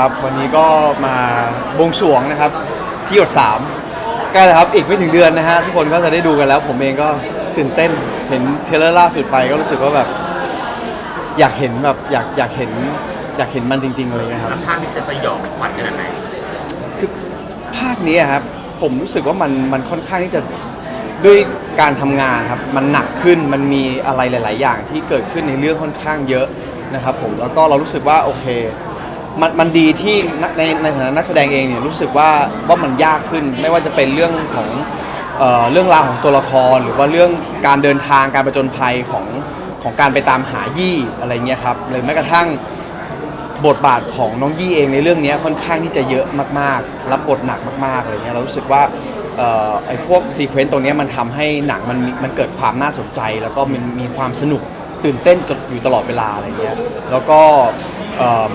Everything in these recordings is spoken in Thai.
ครับ วันนี้ก็มาบวงสรวงนะครับที่หยดสามใกล้แล้วครับอีกไม่ถึงเดือนนะฮะทุกคนก็จะได้ดูกันแล้ว ผมเองก็ตื่นเต้นเห็นเทรลเลอร์ล่าสุดไปก็รู้สึกว่าแบบ อยากเห็นแบบอยากอยากเห็นอยากเห็นมันจริงๆเลยนะครับแล้วภาพนี้จะสยองขวัญขนาดไหนคือภาคนี้อะครับผมรู้สึกว่ามันมันค่อนข้างที่จะด้วยการทำงานครับมันหนักขึ้นมันมีอะไรหลาย ๆ อย่างที่เกิดขึ้นในเรื่องค่อนข้างเยอะนะครับผมแล้วก็เรารู้สึกว่าโอเค มันมันดีที่ในในฐานะนักแสดงเองเนี่ยรู้สึกว่าว่ามันยากขึ้น ไม่ว่าจะเป็นเรื่องของเอ่อเรื่องราวของตัวละคร หรือว่าเรื่องการเดินทางการประจนภัยของของการไปตามหายี่อะไรเงี้ยครับหรือแม้กระทั่งบทบาทของน้องยี่เองในเรื่องนี้ค่อนข้างที่จะเยอะมากๆ รับบทหนักมากๆอะไรเงี้ยเรารู้สึกว่าเอ่อไอ้พวกซีเควนต์ตรงเนี้ยมันทำให้หนังมันมีมันเกิดความน่าสนใจ แล้วก็มันมีความสนุกตื่นเต้นอยู่ตลอดเวลาอะไรเงี้ยแล้วก็เอิ่ม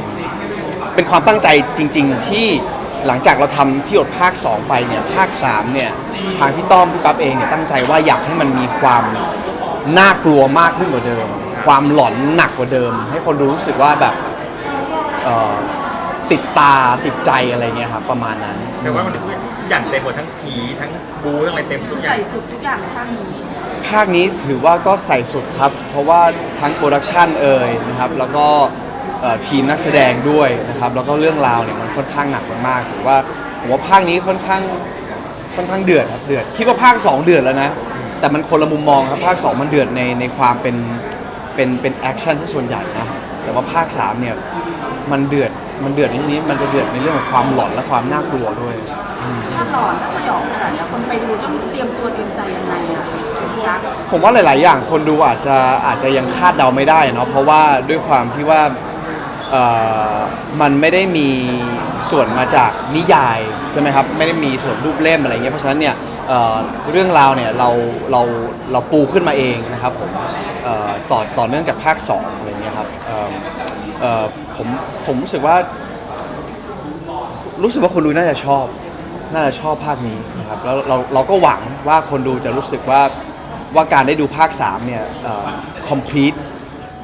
เป็นความตั้งใจจริง ๆ ที่หลังจากเราทำที่อดภาค 2 ไปเนี่ยภาค3เนี่ยทางพี่ต้อมพี่ปั๊บเองเนี่ยตั้งใจว่าอยากให้มันมีความน่ากลัวมากขึ้นกว่าเดิม ความหลอนหนักกว่าเดิม ให้คนดูรู้สึกว่าแบบเอ่อติดตาติดใจอะไรเงี้ยครับประมาณนั้นแต่ว่ามันทุกอย่างเต็มหมดทั้งผีทั้งบูทั้งอะไรเต็มทุกอย่าใส่งสุดทุกอย่างในภาคนี้ภาคนี้ถือว่าก็ใส่สุดครับ เพราะว่าทั้งโปรดักชันเอ่ยนะครับแล้วก็เอ่อ ทีมนักแสดงด้วยนะครับแล้วก็เรื่องราวเนี่ยมันค่อนข้างหนักมากๆถือว่าผมว่าภาคนี้ค่อนข้างค่อนข้างเดือดครับเดือดคิดว่าภาค 2 เดือดแล้วนะ แต่มันคนละมุมมองครับภาค 2 มันเดือดในในความเป็นเป็นเป็นแอคชั่นซะส่วนใหญ่นะแต่ว่าภาค 3 เนี่ยมันเดือดมันเดือดในที่นี้มันจะเดือดในเรื่องของความหลอนและความน่ากลัวด้วย ถ้าหลอนถ้าสยองขนาดเนี้ยคนไปดูต้องเตรียมตัวเตรียมใจยังไงอะยักษ์ผมว่าหลาย ๆ อย่างคนดูอาจจะอาจจะยังคาดเดาไม่ได้เนาะเพราะว่าด้วยความที่ว่า เอ่อมันไม่ได้มีส่วนมาจากนิยายใช่ไหมครับไม่ได้มีส่วนรูปเล่มอะไรเงี้ยเพราะฉะนั้นเนี่ยเอ่อเรื่องราวเนี่ยเราเราเราปูขึ้นมาเองนะครับผมเอ่อต่อต่อเนื่องจากภาค2อะไรเงี้ยครับเอ่อเอ่อผมผมรู้สึกว่า รู้สึกว่าคนดูน่าจะชอบ น่าจะชอบภาคนี้นะครับแล้วเราเราก็หวังว่าคนดูจะรู้สึกว่าว่าการได้ดูภาค3เนี่ยเอ่อ complete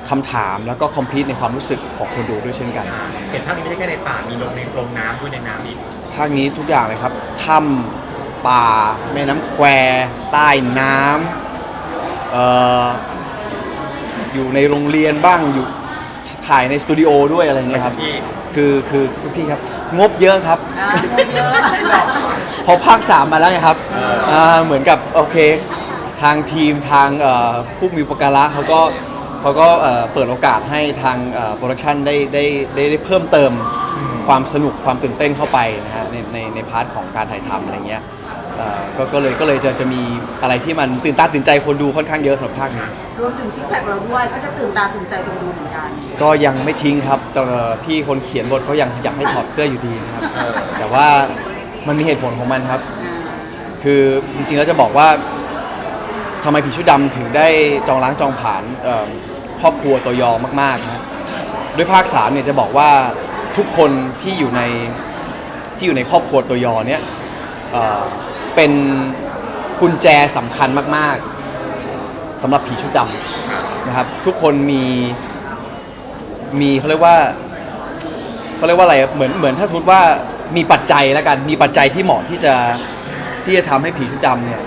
คำถามแล้วก็ complete ในความรู้สึกของคนดูด้วยเช่นกัน เห็นภาพนี้ไม่ใช่แค่ในป่ามีลงในลงน้ำด้วยในน้ำอีกภาคนี้ทุกอย่างเลยครับถ้ำป่าแม่น้ำแควใต้น้ำเอ่ออยู่ในโรงเรียนบ้างอยู่ถ่ายในสตูดิโอด้วยอะไรเงี้ยครับ ที่คือคือทุกที่ครับ งบเยอะครับ อ่างงเยอะพอภาค3มาแล้วไงครับาเหมือนกับ โอเค ทางทีมทางเอ่อผู้มีอุปการะเขาก็ เขาก็เอ่อเปิดโอกาสให้ทางโปรดักชันได้ได้ได้ได้เพิ่มเติมความสนุกความตื่นเต้นเข้าไปนะฮะในในในพาร์ทของการถ่ายทำอะไรเงี้ยเอ่อก็ก็เลยก็เลยจะจะมีอะไรที่มันตื่นตาตื่นใจคนดูค่อนข้างเยอะสำหรับภาคนี้ รวมถึงซิกแพคเราด้วยก็จะตื่นตาตื่นใจคนดูเหมือนกันก็ยังไม่ทิ้งครับแต่พี่คนเขียนบทก็ยังอยากให้ถอดเสื้ออยู่ดีนะครับเออแต่ว่ามันมีเหตุผลของมันครับคือจริงๆแล้วจะบอกว่า ทำไมผีชุดดำถึงได้จองล้างจองผลาญเอ่อครอบครัวตัวยอมากๆนะด้วยภาคสามเนี่ยจะบอกว่าทุกคนที่อยู่ในที่อยู่ในครอบครัวตัวยอเนี่ยเอ่อเป็นกุญแจสำคัญมากๆสำหรับผีชุดดำนะครับ ทุกคนมีมีเขาเรียกว่าเขาเรียกว่าอะไรเหมือนเหมือนถ้าสมมติว่ามีปัจจัยแล้วกันมีปัจจัยที่เหมาะที่จะที่จะทำให้ผีชุดดำเนี่ย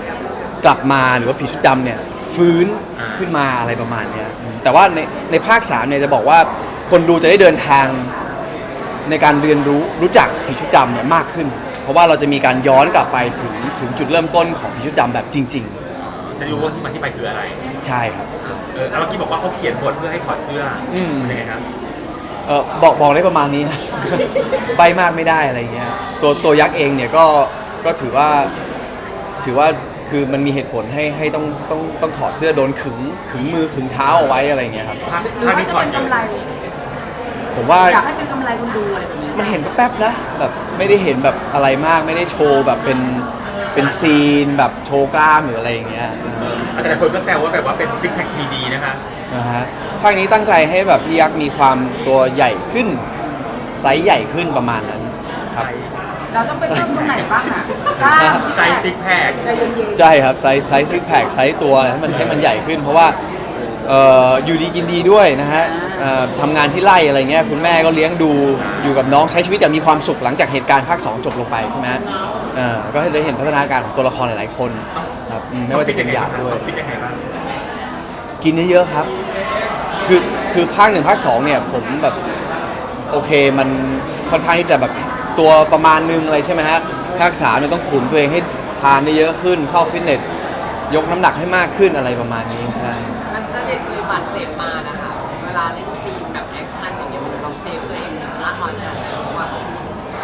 กลับมาหรือว่าผีชุดดำเนี่ยฟื้นอ่าขึ้นมาอะไรประมาณเนี้ยอืมแต่ว่าในในภาคสามเนี่ยจะบอกว่าคนดูจะได้เดินทางในการเรียนรู้รู้จักผีชุดดำเนี่ยมากขึ้น เพราะว่าเราจะมีการย้อนกลับไปถึงถึงจุดเริ่มต้นของผีชุดดำแบบจริง จะรู้ว่าที่มาที่ไปคืออะไร ๆ ใช่ครับ เออแล้วเมื่อกี้บอกว่าเขาเขียนบทเพื่อให้ถอดเสื้ออม เป็นยังไงครับ เออบอกบอกได้ประมาณนี้ ใบมากไม่ได้อะไรเงี้ยตัวตัวยักษ์เองเนี่ยก็ก็ถือว่าถือว่า คือมันมีเหตุผลให้ให้ต้องต้องต้องถอดเสื้อโดนขึงขึงมือขึงเท้าเอาไว้อะไรเงี้ยครับภาพหรือภาพว่าที่จะถอดเป็นเยอะกำไร ผมว่าอยากให้เป็นกำไรคนดูอะไรแบบนี้มันเห็นแป๊บๆนะแบบไม่ได้เห็นแบบอะไรมากไม่ได้โชว์แบบเป็นเป็นซีนแบบโชว์กล้ามหรืออะไรอย่างเงี้ยเออแต่หลายคนก็แซวว่าแบบว่าเป็นซิกแพคทีดีนะคะนะฮะภาคนี้ตั้งใจให้แบบพี่ยักษ์มีความตัวใหญ่ขึ้นไซส์ใหญ่ขึ้นประมาณนั้นครับ เราต้องไปเพิ่มตรงไหนบ้างอะกล้ามไซส์ซิกแพคใจเย็นๆ ใช่ครับไซส์ไซส์ซิกแพคไซส์ตัวให้มันให้มันใหญ่ขึ้น เพราะว่าเอ่ออยู่ดีกินดีด้วยนะฮะเอ่อทำงานที่ไร่อะไรเงี้ยคุณแม่ก็เลี้ยงดูอยู่กับน้องใช้ชีวิตอย่างมีความสุขหลังจากเหตุการณ์ภาค 2 จบลงไปใช่ไหมเอ่อก็ได้เห็นพัฒนาการของตัวละครหลายๆคนครับอืมไม่ว่าจะเป็นหยาดด้วยคิดยังไงบ้างกินเยอะๆครับ คือคือภาคหนึ่งภาคสองเนี่ยผมแบบโอเคมันค่อนข้างที่จะแบบ ตัวประมาณนึงอะไรใช่ไหมฮะภาคสามเนี่ยต้องขุนตัวเองให้ทานได้เยอะขึ้นเข้าฟิตเนสยกน้ำหนักให้มากขึ้นอะไรประมาณนี้ใช่มันน่าจะเคยบาดเจ็บมานะคะ เวลาเล่นซีนแบบแอคชั่นอย่างเงี้ยเราเซฟตัวเองมากน้อยขนาดไหนเพราะว่า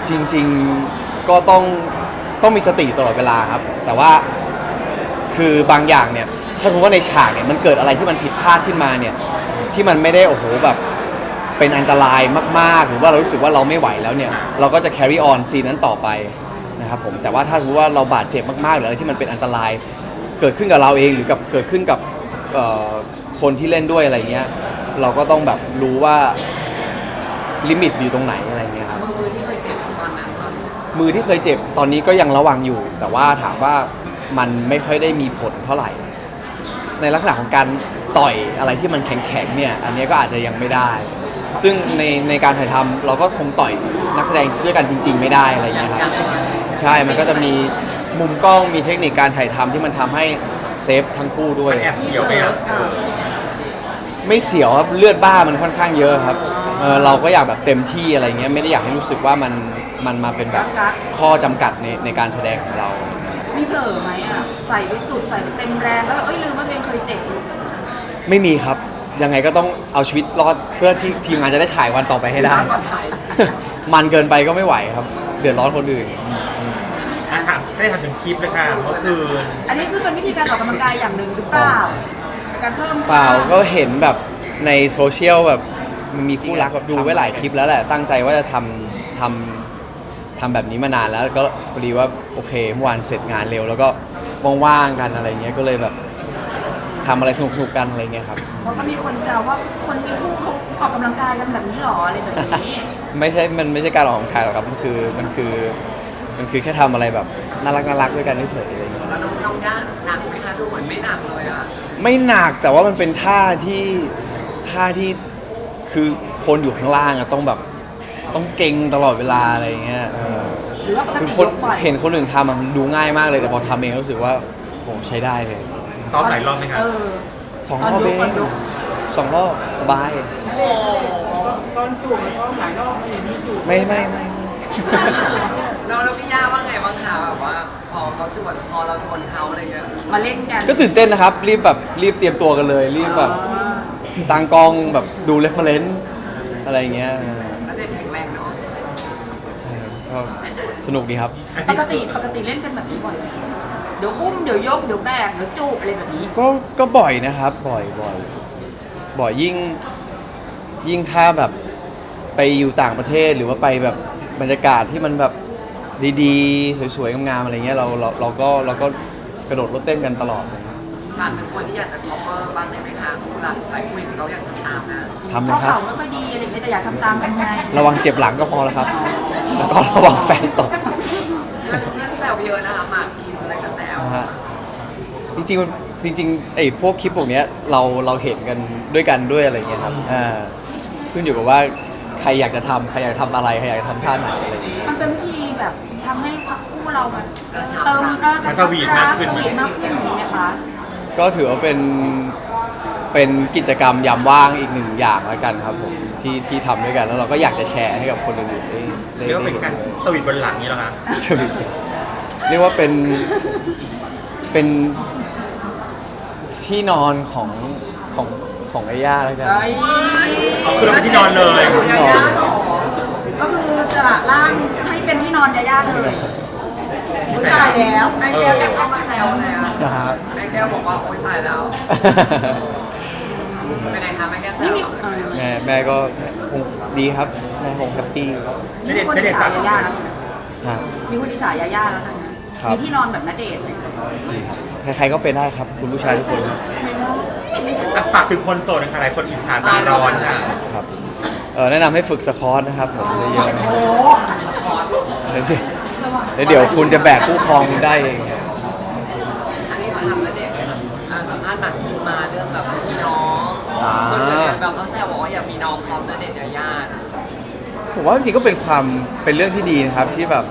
จริง ๆก็ต้องต้องมีสติตลอดเวลาครับ แต่ว่าคือบางอย่างเนี่ย ถ้าสมมติว่าในฉากเนี่ยมันเกิดอะไรที่มันผิดพลาดขึ้นมาเนี่ย ที่มันไม่ได้โอ้โหแบบ เป็นอันตรายมาก ๆ หรือว่าเรารู้สึกว่าเราไม่ไหวแล้วเนี่ย เราก็จะ carry on ซีนนั้นต่อไปนะครับผมแต่ว่าถ้าสมมติว่าเราบาดเจ็บมากๆหรืออะไรที่มันเป็นอันตราย เกิดขึ้นกับเราเองหรือกับเกิดขึ้นกับเอ่อคนที่เล่นด้วยอะไรเงี้ยเราก็ต้องแบบรู้ว่าลิมิตอยู่ตรงไหนอะไรเงี้ยครับ มือมือที่เคยเจ็บตอนนั้นตอนมือที่เคยเจ็บตอนนี้ก็ยังระวังอยู่ แต่ว่าถามว่ามันไม่ค่อยได้มีผลเท่าไหร่ ในลักษณะของการต่อยอะไรที่มันแข็งๆเนี่ย อันนี้ก็อาจจะยังไม่ได้ ซึ่งในในการถ่ายทำเราก็คงต่อยนักแสดงด้วยกันจริง ๆ ไม่ได้อะไรยัเงี้งยคยัรับงใช่มันก็จะมีมุมกล้องมีเทคนิคการถ่ายทำที่มันทำให้เซฟทั้งคู่ด้วย แอบเสียวไหมอะเออไม่เสียวครับเลือดบ้ามันค่อนข้างเยอะครับเออเราก็อยากแบบเต็มที่อะไรเงี้ยไม่ได้อยากให้รู้สึกว่ามันมันมาเป็นแบบข้อจำกัดในในการแสดงของเรา มีเผลอไหมอะ ใส่ไปสุดใส่ไปเต็มแรงแล้วเอ้ยลืมว่าตัวเองเคยเจ็บ ไม่มีครับ ยังไงก็ต้องเอาชีวิตรอดเพื่อที่ทีมงานจะได้ถ่ายวันต่อไปให้ได้ปลอดภัยมันเกินไปก็ไม่ไหวครับ เดือดร้อนคนอื่น อะถามได้ทำถึงคลิปเลยค่ะเมื่อคืนอันนี้คือเป็นวิธีการออกกำลังกายอย่างหนึ่งหรือเปล่าในการเพิ่มเปล่าก็เห็นแบบในโซเชียลแบบมันมีคู่รักแบบดูไว้หลายคลิปแล้วแหละ ตั้งใจว่าจะทำทำทำแบบนี้มานานแล้วก็พอดีว่าโอเคเมื่อวานเสร็จงานเร็ว แล้วก็ว่างๆกันอะไรเงี้ยก็เลยแบบทำอะไรสนุกๆกันอะไรเงี้ยครับ เพราะก็มีคนแซวว่าคนมีคู่เขาออกกำลังกายกันแบบนี้หรออะไรแบบนี้ ไม่ใช่ มันไม่ใช่การออกกำลังกายหรอกครับ มันคือ มันคือ มันคือแค่ทำอะไรแบบน่ารักน่ารักด้วยกันเฉยๆอะไรอย่างเงี้ย แล้วน้องน้องย่าหนักไหมคะดูเหมือนไม่หนักเลยอะไม่หนักแต่ว่ามันเป็นท่าที่ท่าที่คือคนอยู่ข้างล่างอะต้องแบบต้องเก่งตลอดเวลาอะไรอย่างเงี้ยเออหรือว่าปกคือติคนยกบ่อยเห็นคนอื่นทำอะมันดูง่ายมากเลยแต่พอทำเองรู้สึกว่าโหใช้ได้เลย ซ้อมหลายรอบไหมครับ เออ สองรอบเองตอนยกสองรอบสบาย โอ้ไม่ไม่ไม่แล้วแล้วพี่ย่าว่าไงบ้างคะแบบว่าพอเขาชวนพอเราชวนเขาอะไรเงี้ยมาเล่นกันก็ตื่นเต้นนะครับ รีบแบบรีบเตรียมตัวกันเลย รีบแบบตั้งกล้องแบบดูเรฟเฟรนซ์อะไรอย่างเงี้ยเออแล้วเด็กแข็งแรงเนาะใช่ก็สนุกดีครับ ปกติปกติเล่นกันแบบนี้บ่อยไหม เดี๋ยวอุ้มเดี๋ยวยกเดี๋ยวแบกเดี๋ยวจูบอะไรแบบนี้ ก็ก็บ่อยนะครับ บ่อยบ่อยบ่อยยิ่งยิ่งถ้าแบบไปอยู่ต่างประเทศหรือว่าไปแบบบรรยากาศที่มันแบบดีๆ สวยๆงามๆอะไรเงี้ยเราเราเราก็เราก็กระโดดรถเต้นกันตลอดเลยฝากถึงคนที่อยากจะ cover บ้างได้ไหมคะคู่หลักหลายคนเห็นเขาอยากทำตามนะทำเพนะราะครับ เขาไม่ค่อยดีอะไรอย่างเงี้ยแต่อยากทำตามทำไงระวังเจ็บหลังก็พอแล้วครับ แล้วก็ระวังแฟนตก เพื่อนเพื่อนแซวเยอะนะคะหมากคิมอะไรก็แซวนะ ฮะจริงๆมันจริงๆไอ้พวกคลิปพวกเนี้ยเราเราเห็นกันด้วยกันด้วยอะไรเงี้ยครับอ่าขึ้นอยู่กับว่าใครอยากจะทำใครอยากทำอะไรใครอยากจะทำท่าไหนอะไรอย่างเงี้ย มันเป็นวิธีแบบทำให้คู่เราแบบเติมเออกระมันชัสบวีทรัมากกขึ้นสไหมวีทมากขึ้นอย่างนี้ไหมคะ ก็ถือว่าเป็นเป็นกิจกรรมยามว่างอีกหนึ่งอย่างแล้วกันครับผมที่ที่ทำด้วยกันแล้วเราก็อยากจะแชร์ให้กับคนอื่นๆได้ได้เรียกว่าเป็นการสวีทบนหลังนี้เหรอคะ สวิต เรียกว่าเป็นเป็นที่นอนของของของไอ้ย่าแล้วกัน เอ้ยเอาขึ้นมาที่นอนเลย ที่นอน ก็คือสละร่างให้เป็นที่นอนยาย่าเลยอุ๊ยตายแล้วแม่แก้วแกเข้ามาแซวเลยอะนะฮะแม่แก้วบอกว่าโอ๊ยตายแล้วเป็นไงคะแม่แก้วแซวนี่มีเออแม่แม่ก็คงดีครับแม่คงแฮปปี้ครับนี่มีคนอิจฉายาย่าแล้วนะฮะมีคนอิจฉายาย่าแล้วนะ ครับ มีที่นอนแบบนัเดทเลยดีครับใครๆก็เป็นได้ครับ คุณผู้ชายทุกคนอะฝากถึงคนโสดนะคะหลายคนอิจฉาตาร้อนค่ะครับเอ่อแนะนำให้ฝึกสควอตนะครับผมเยอะโอ้ๆแล้วสิแล้วเดี๋ยวคุณจะแบกคู่ครองได้เองครับอันนี้เขาทำแล้วเด็กเลยค่ะอ่าสัมภาษณ์หมากคิมมาเรื่องแบบพี่น้องอ่าคนเลยแบบเขาแซวบอกว่าอยากมีน้องพร้อมณเดชน์ยายานะผมว่าจริงๆก็เป็นความเป็นเรื่องที่ดีนะครับที่แบบ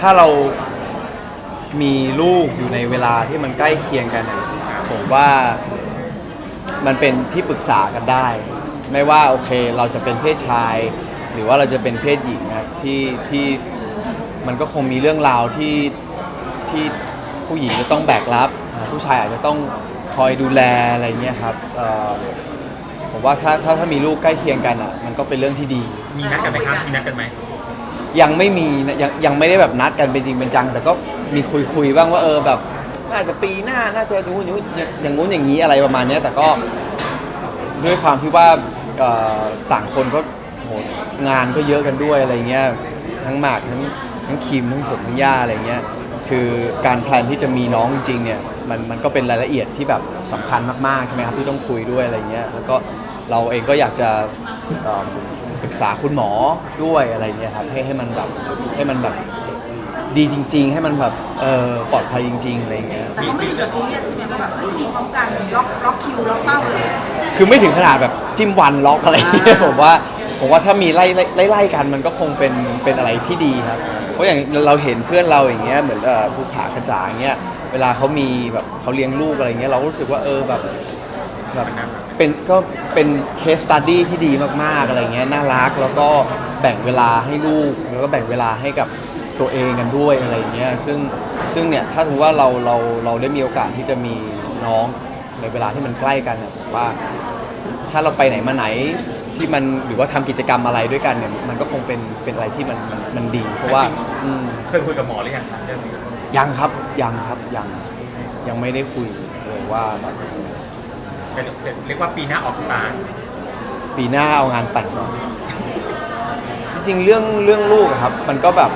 ถ้าเรา มีลูกอยู่ในเวลาที่มันใกล้เคียงกันเนี่ยผมว่ามันเป็นที่ปรึกษากันได้ ไม่ว่าโอเคเราจะเป็นเพศชาย หรือว่าเราจะเป็นเพศหญิงนะครับที่ที่มันก็คงมีเรื่องราวที่ที่ผู้หญิงจะต้องแบกรับอ่าผู้ชายอาจจะต้องคอยดูแลอะไรเงี้ยครับเอ่อผมว่าถ้าถ้าถ้ามีลูกใกล้เคียงกันอะมันก็เป็นเรื่องที่ดี มีนัดกันไหมครับมีนัดกันไหมยังไม่มีนะยังยังไม่ได้แบบนัดกันเป็นจริงเป็นจัง แต่ก็ มีคุยคุยบ้างว่าเออแบบ น่าจะปีหน้าน่าจะอย่างนู้นอย่างงู้นอย่างนี้อะไรประมาณเนี้ยแต่ก็ด้วยความที่ว่าเอ่อต่างคนก็โหงานก็เยอะกันด้วยอะไรเงี้ยทั้งหมากทั้งทั้งคิมทั้งผมทั้งย่าอะไรเงี้ยคือการแพลนที่จะมีน้องจริงๆเนี่ยมันมันก็เป็นรายละเอียดที่แบบสำคัญมากๆใช่ไหมครับที่ต้องคุยด้วยอะไรเงี้ยแล้วก็เราเองก็อยากจะเอ่อปรึกษาคุณหมอด้วยอะไรเงี้ยครับให้ให้มันแบบให้มันแบบ ดีจริง ๆ ให้มันแบบเออปลอดภัยจริง ๆอะไรเงี้ย แต่ก็ไม่ถึงกับซีเรียสใช่ไหมว่าแบบเฮ้ยมีพร้อมกันล็อกล็อกคิวล็อกเป้าเลย คือไม่ถึงขนาดแบบจิ้มวันล็อกอะไรอย่างเงี้ยอ่า ผมว่าผมว่าถ้ามีไล่ไล่ไล่ไล่กันมันก็คงเป็นเป็นอะไรที่ดีครับ เพราะอย่างเราเห็นเพื่อนเราอย่างเงี้ยเหมือนเอ่อภูผากระจายอย่างเงี้ยเวลาเขามีแบบเขาเลี้ยงลูกอะไรเงี้ยเราก็รู้สึกว่าเออแบบแบบเป็นก็เป็นเคสตัดดี้ที่ดีมากๆอะไรเงี้ยน่ารักแล้วก็แบ่งเวลาให้ลูกแล้วก็แบ่งเวลาให้กับ ตัวเองกันด้วยอะไรเงี้ยซึ่งซึ่งเนี่ยถ้าสมมติว่าเราเราเราได้มีโอกาสที่จะมีน้องในเวลาที่มันใกล้กันเนี่ยผมว่า ถ้าเราไปไหนมาไหนที่มันหรือว่าทำกิจกรรมอะไรด้วยกันเนี่ยมันก็คงเป็นเป็นอะไรที่มันมันมันดี เพราะว่าอืม เคยคุยกับหมอหรือยังครับเรื่องนี้ยังครับยังครับยังยังไม่ได้คุยเลยว่าแบบเป็นเป็นเรียกว่าปีหน้าออกสตาร์ทปีหน้าเอางานแต่งก่อนจริงๆเรื่องเรื่องลูกอะครับ มันก็แบบ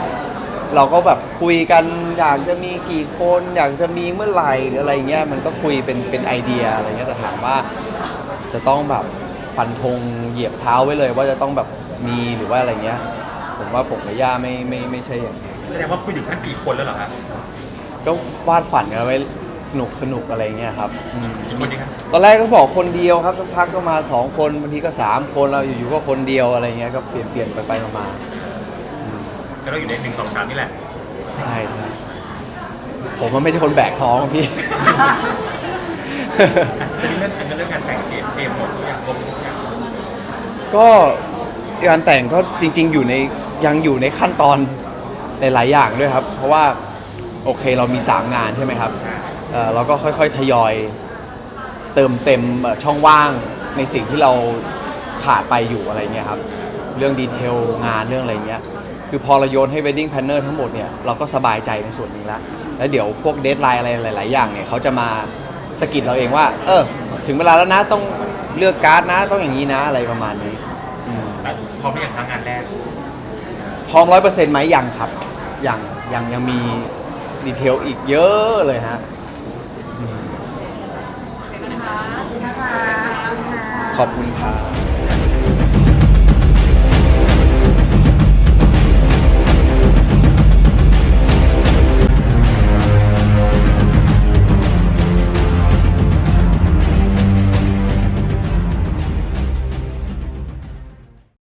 เราก็แบบคุยกันอยากจะมีกี่คนอยากจะมีเมื่อไหร่หรืออะไรเงี้ยมันก็คุยเป็นเป็นไอเดียอะไรเงี้ยแต่ถามว่าจะต้องแบบฟันธงเหยียบเท้าไว้เลย ว่าจะต้องแบบมีหรือว่าอะไรเงี้ย ผมว่าผมกับย่าไม่ไม่ไม่ใช่อย่างนั้นแสดงว่าคุยถึงขั้นปีคนแล้วเหรอครับก็วาดฝันกันไว้สนุกสนุกอะไรเงี้ยครับอืมอีกคนนี้ครับตอนแรกก็บอกคนเดียวครับสักพักก็มาสองคนบางทีก็สามคนเราอยู่ๆก็คนเดียวอะไรเงี้ยก็เปลี่ยนเปลี่ยนไปไปมาก็ เราอยู่ในหนึ่งสองสามนี่แหละๆใช่ใช่ผมมันไม่ใช่คนแบกท้องพี่ทีนี้เรื่องอันนี้เรื่องการแต่งเกมเกมหมดทุกอย่างครบทุกอย่างก็การแต่งก็จริง ๆ อยู่ในยังอยู่ในขั้นตอนในหลายอย่างด้วยครับ เพราะว่าโอเคเรามี 3 งานใช่ไหมครับเอ่อเราก็ค่อยๆทยอย เติมเต็มเอ่อช่องว่างในสิ่งที่เราขาดไปอยู่อะไรเงี้ยครับ เรื่องดีเทลงานเรื่องอะไรเงี้ย คือพอเราโยนให้ wedding planner ทั้งหมดเนี่ยเราก็สบายใจในส่วนหนี้แล้วแล้วเดี๋ยวพวกเดทไลน์อะไรหลาย ๆ อย่างเนี่ยเขาจะมาสะกิดเราเองว่า เออ ถึงเวลาแล้วนะต้องเลือกการ์ดนะต้องอย่างนี้นะอะไรประมาณนี้อืมแล้วพร้อมหรือยังครั้งงานแรกพร้อมร้อยเปอร์เซ็นต์ไหมยังครับยังยังยังมีดีเทลอีกเยอะเลยฮะนะคะขอบคุณครับ